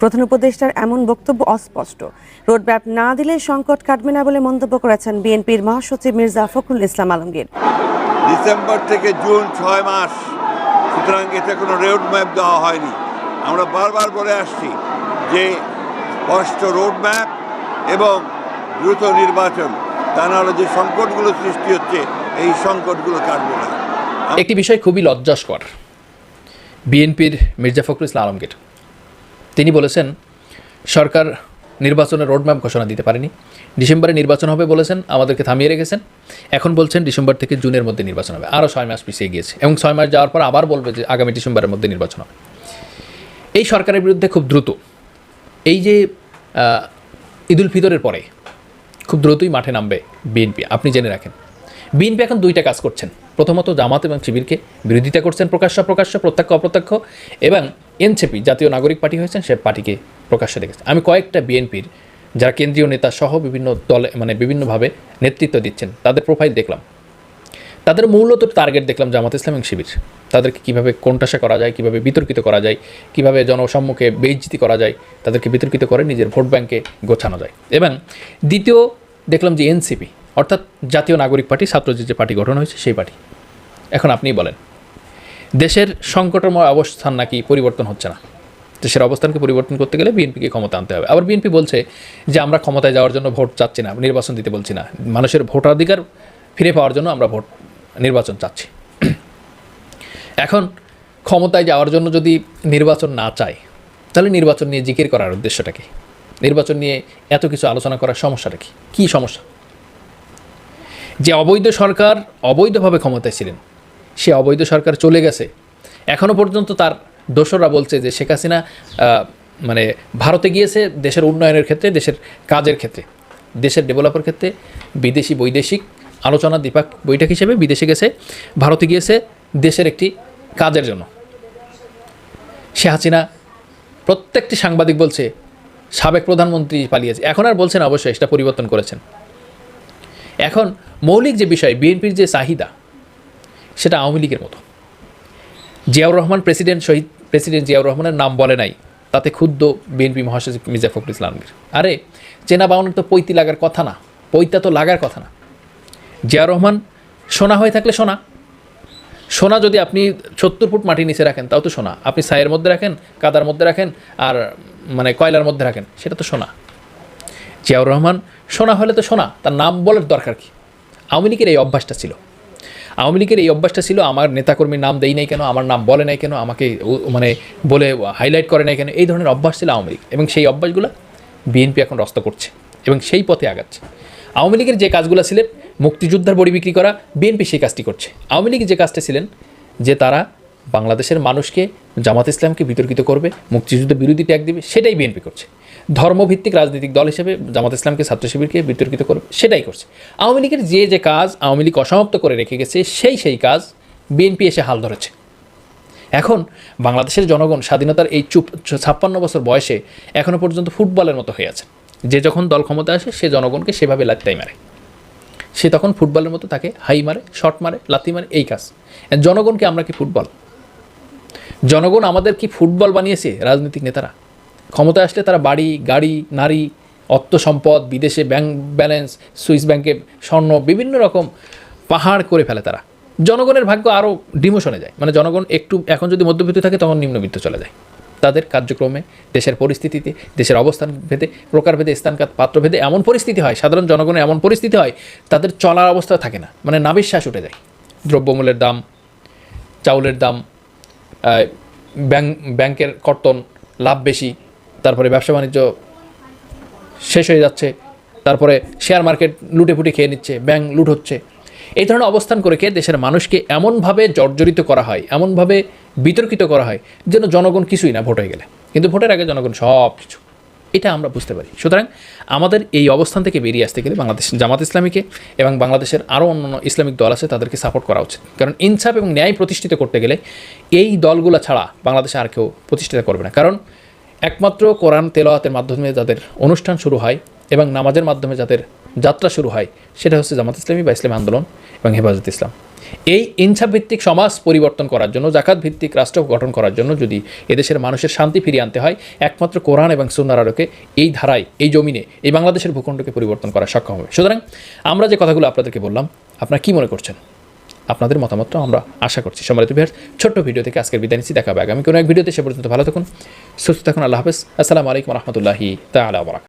প্রধান উপদেষ্টার এমন বক্তব্য অস্পষ্ট। রোডম্যাপ না দিলে সংকট কাটবে না বলে মন্তব্য করেছেন বিএনপির মহাসচিব মির্জা ফখরুল ইসলাম আলমগীর। ডিসেম্বর থেকে জুন ছয় মাস সুতরাং এতে কোনো রোড ম্যাপ দেওয়া হয়নি। আমরা বারবার বলে আসছি যে স্পষ্ট রোড ম্যাপ এবং দ্রুত নির্বাচন তা নাহলে যে সংকটগুলো সৃষ্টি হচ্ছে এই সংকটগুলো কাটবে না। একটি বিষয় খুবই লজ্জাস্কর বিএনপির মির্জা ফখরুল ইসলাম আলমগীর। তিনি বলেছেন, সরকার নির্বাচনের রোডম্যাপ ঘোষণা দিতে পারেনি। ডিসেম্বরে নির্বাচন হবে বলেছেন, আমাদেরকে থামিয়ে রেখেছেন। এখন বলছেন, ডিসেম্বর থেকে জুনের মধ্যে নির্বাচন হবে। আরও ছয় মাস পিছিয়ে গিয়েছে এবং ছয় মাস যাওয়ার পর আবার বলবে যে আগামী ডিসেম্বরের মধ্যে নির্বাচন হবে। এই সরকারের বিরুদ্ধে খুব দ্রুত, এই যে ঈদুল ফিতরের পরে খুব দ্রুতই মাঠে নামবে বিএনপি, আপনি জেনে রাখেন। বিএনপি এখন দুইটা কাজ করছেন। প্রথমত জামাত এবং শিবিরকে বিরোধিতা করছেন প্রকাশ্য প্রকাশ্য প্রত্যক্ষ অপ্রত্যক্ষ এবং এনসিপি, জাতীয় নাগরিক পার্টি হয়েছেন, সে পার্টিকে প্রকাশ্যে দেখেছে। আমি কয়েকটা বিএনপির যারা কেন্দ্রীয় নেতা সহ বিভিন্ন দলে মানে বিভিন্নভাবে নেতৃত্ব দিচ্ছেন, তাদের প্রোফাইল দেখলাম। তাদের মূলত টার্গেট দেখলাম জামাত ইসলাম এবং শিবির। তাদেরকে কীভাবে কোণঠাসা করা যায়, কীভাবে বিতর্কিত করা যায়, কীভাবে জনসম্মুখে বেইজ্জিতি করা যায়, তাদেরকে বিতর্কিত করে নিজের ভোট ব্যাংকে গোছানো যায়। এবং দ্বিতীয় দেখলাম যে এনসিপি, অর্থাৎ জাতীয় নাগরিক পার্টি ছাত্রদের যে পার্টি গঠন হয়েছে, সেই পার্টি। এখন আপনিই বলেন। দেশের সংকটময় অবস্থান নাকি পরিবর্তন হচ্ছে না? দেশের অবস্থানকে পরিবর্তন করতে গেলে বিএনপিকে ক্ষমতা আনতে হবে। আবার বিএনপি বলছে যে, আমরা ক্ষমতায় যাওয়ার জন্য ভোট চাচ্ছি না, নির্বাচন দিতে বলছি না। মানুষের ভোটাধিকার ফিরে পাওয়ার জন্য আমরা ভোট, নির্বাচন চাচ্ছি। এখন ক্ষমতায় যাওয়ার জন্য যদি নির্বাচন না চায়, তাহলে নির্বাচন নিয়ে জিকির করার উদ্দেশ্যটা কি? নির্বাচন নিয়ে এত কিছু আলোচনা করার সমস্যাটা কি? কী সমস্যা? যে অবৈধ সরকার অবৈধভাবে ক্ষমতায় ছিলেন সে অবৈধ সরকার চলে গেছে। এখনও পর্যন্ত তার দোসররা বলছে যে শেখ হাসিনা মানে ভারতে গিয়েছে দেশের উন্নয়নের ক্ষেত্রে, দেশের কাজের ক্ষেত্রে, দেশের ডেভেলপের ক্ষেত্রে, বিদেশি, বৈদেশিক আলোচনা, দ্বিপাক বৈঠক হিসেবে বিদেশে গেছে, ভারতে গিয়েছে দেশের একটি কাজের জন্য। সে হাসিনা প্রত্যেকটি সাংবাদিক বলছে, সাবেক প্রধানমন্ত্রী পালিয়েছে। এখন আর বলছেন অবশ্যই সেটা পরিবর্তন করেছেন। এখন মৌলিক যে বিষয়, বিএনপির যে চাহিদা সেটা আওয়ামী লীগের মতো। জিয়াউর রহমান প্রেসিডেন্ট শহীদ, প্রেসিডেন্ট জিয়াউর রহমানের নাম বলে নাই, তাতে ক্ষুদ্র বিএনপি মহাসচিব মির্জা ফখরুল ইসলামগীর। আরে, চেনা বাউনের তো পৈতি লাগার কথা না, পৈতা তো লাগার কথা না। জিয়াউর রহমান সোনা হয়ে থাকলে সোনা। সোনা যদি আপনি সত্তর ফুট মাটি নিচে রাখেন, তাও তো সোনা। আপনি ছায়ের মধ্যে রাখেন, কাদার মধ্যে রাখেন, আর মানে কয়লার মধ্যে রাখেন, সেটা তো সোনা। জিয়াউর রহমান সোনা হলে তো সোনা, তার নাম বলার দরকার কি? আওয়ামী লীগের এই অভ্যাসটা ছিল। আওয়ামী লীগের এই অভ্যাসটা ছিল, আমার নেতাকর্মীর নাম দেই নাই কেন, আমার নাম বলে নাই কেন, আমাকে মানে বলে হাইলাইট করে নাই কেন, এই ধরনের অভ্যাস ছিল আওয়ামী লীগ। এবং সেই অভ্যাসগুলো বিএনপি এখন রস্ত করছে এবং সেই পথে আগাচ্ছে। আওয়ামী লীগের যে কাজগুলো ছিলেন, মুক্তিযোদ্ধার বড়ি বিক্রি করা বিএনপি সেই কাজটি করছে। আওয়ামী লীগ যে কাজটা ছিলেন, যে তারা বাংলাদেশের মানুষকে জামাত ইসলামকে বিতর্কিত করবে, মুক্তিযুদ্ধ বিরোধী ট্যাগ দিবে, সেটাই বিএনপি করছে। ধর্মভিত্তিক রাজনৈতিক দল হিসেবে জামাত ইসলামকে, ছাত্র শিবিরকে বিতর্কিত করবে, সেটাই করছে। আওয়ামী লীগের যে যে কাজ আওয়ামী লীগ অসমাপ্ত করে রেখে গেছে, সেই সেই কাজ বিএনপি এসে হাল ধরেছে। এখন বাংলাদেশের জনগণ স্বাধীনতার এই চুপ, ছাপ্পান্ন বছর বয়সে এখনও পর্যন্ত ফুটবলের মতো হয়ে আছে। যে যখন দল ক্ষমতা আসে, সে জনগণকে সেভাবে লাত্তাই মারে। সে তখন ফুটবলের মতো তাকে হাই মারে, শট মারে লাথি মারে, এই কাজ। জনগণকে আমরা কি ফুটবল? জনগণ আমাদের কি ফুটবল বানিয়েছে, রাজনৈতিক নেতারা? ক্ষমতায় আসলে তারা বাড়ি, গাড়ি, নারী, অর্থ সম্পদ, বিদেশে ব্যাংক ব্যালেন্স, সুইস ব্যাংকে স্বর্ণ, বিভিন্ন রকম পাহাড় করে ফেলে তারা। জনগণের ভাগ্য আরও ডিমোশনে যায়। মানে জনগণ একটু, এখন যদি মধ্যবিত্ত থাকে, তখন নিম্নবিত্ত চলে যায়। তাদের কার্যক্রমে, দেশের পরিস্থিতিতে, দেশের অবস্থান ভেদে প্রকারভেদে স্থানকাত পাত্রভেদে এমন পরিস্থিতি হয়, সাধারণ জনগণের এমন পরিস্থিতি হয়, তাদের চলার অবস্থা থাকে না। মানে নাবিশ্বাস উঠে যায়। দ্রব্যমূল্যের দাম, চাউলের দাম ব্যাংক ব্যাংকের কর্তন, লাভ বেশি তারপরে ব্যবসা বাণিজ্য শেষ হয়ে যাচ্ছে, তারপরে শেয়ার মার্কেট লুটে পুটে খেয়ে নিচ্ছে ব্যাংক লুট হচ্ছে। এই ধরনের অবস্থান করে দেশের মানুষকে এমনভাবে জর্জরিত করা হয়, এমনভাবে বিতর্কিত করা হয় যেন জনগণ কিছুই না ভোট হয়ে গেলে। কিন্তু ভোটের আগে জনগণ সব কিছু। এটা আমরা বুঝতে পারি। সুতরাং আমাদের এই অবস্থান থেকে বেরিয়ে আসতে গেলে বাংলাদেশ জামাত ইসলামীকে এবং বাংলাদেশের আরও অন্যান্য ইসলামিক দল আছে তাদেরকে সাপোর্ট করা উচিত। কারণ ইনসাফ এবং ন্যায় প্রতিষ্ঠিত করতে গেলে এই দলগুলো ছাড়া বাংলাদেশে আর কেউ প্রতিষ্ঠিত করবে না। কারণ একমাত্র কোরআন তেলাওয়াতের মাধ্যমে যাদের অনুষ্ঠান শুরু হয় এবং নামাজের মাধ্যমে যাদের যাত্রা শুরু হয়, সেটা হচ্ছে জামাত ইসলামী বা ইসলামী আন্দোলন এবং হেফাজত ইসলাম। এই ইনসাফ ভিত্তিক সমাজ পরিবর্তন করার জন্য জাকাত ভিত্তিক রাষ্ট্র গঠন করার জন্য যদি এদেশের মানুষের শান্তি ফিরিয়ে আনতে হয়, একমাত্র কোরআন এবং সুন্নার আলোকে এই ধারায়, এই জমিনে, এই বাংলাদেশের ভূখণ্ডকে পরিবর্তন করা সক্ষম হবে। সুতরাং আমরা যে কথাগুলো আপনাদেরকে বললাম, আপনারা কি মনে করছেন? আপনাদের মতামতটা আমরা আশা করছি। সম্মানিত বিহার ছোট্ট ভিডিও থেকে আজকের বিদায় নিচ্ছি। দেখা হবে আগামী কোনো এক ভিডিওতে। সে পর্যন্ত ভালো থাকুন, সুস্থ থাকুন। আল্লাহ হাফেজ। আসসালামু আলাইকুম রহমতুল্লাহি তালা